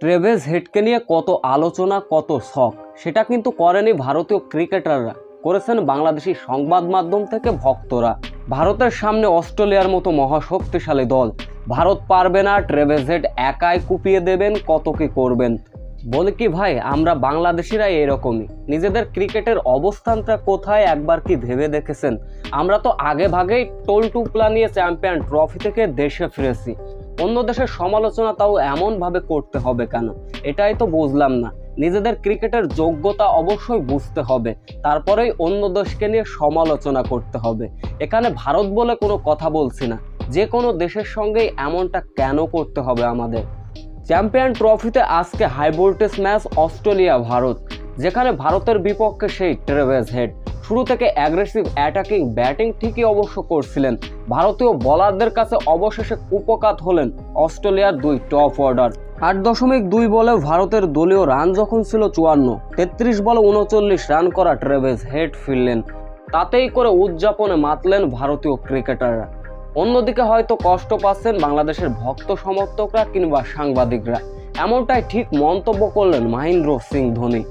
ট্রেভেস হেডকে নিয়ে কত আলোচনা, কত শখ, সেটা কিন্তু করেনি ভারতীয় ক্রিকেটাররা। করেছেন বাংলাদেশি সংবাদ মাধ্যম থেকে ভক্তরা। ভারতের সামনে অস্ট্রেলিয়ার মতো মহাশক্তিশালী দল। ভারত পারবে না, ট্রেভেস হেড একাই কুপিয়ে দেবেন, কত কি করবেন। বলে কি ভাই, আমরা বাংলাদেশিরাই এরকমই। নিজেদের ক্রিকেটের অবস্থানটা কোথায়, একবার কি ভেবে দেখেছেন? আমরা তো আগে ভাগেই টোল টুপলা নিয়ে চ্যাম্পিয়ন ট্রফি থেকে দেশে ফিরেছি। অন্য দেশের সমালোচনা তাও এমনভাবে করতে হবে কেন? এটাই তো বুঝলাম না। নিজেদের ক্রিকেটের যোগ্যতা অবশ্যই বুঝতে হবে। তারপরেই অন্য দেশকে নিয়ে সমালোচনা করতে হবে। এখানে ভারত বলে কোনো কথা বলছি না। যে কোনো দেশের সঙ্গেই এমনটা কেন করতে হবে আমাদের? চ্যাম্পিয়ন ট্রফিতে আজকে high voltage match Australia Bharat যেখানে ভারতের বিপক্ষে সেই ট্রেভেজ হেড। শুরু থেকে অ্যাগ্রেসিভ অ্যাটাকিং ব্যাটিং ঠিকই অবশ্য করছিলেন। ভারতীয় বোলারদের কাছে অবশেষে কুপকাত হলেন অস্ট্রেলিয়ার দুই টপ অর্ডার আট দশমিক দুই বলে ভারতের দলীয় রান যখন ছিল চুয়ান্ন, তেত্রিশ বলে উনচল্লিশ রান করা ট্রেভেস হেড ফিরলেন। তাতেই করে উদযাপনে মাতলেন ভারতীয় ক্রিকেটাররা অন্যদিকে হয়তো কষ্ট পাচ্ছেন বাংলাদেশের ভক্ত সমর্থকরা কিংবা সাংবাদিকরা। এমনটাই ঠিক মন্তব্য করলেন মহেন্দ্র সিং ধোনি।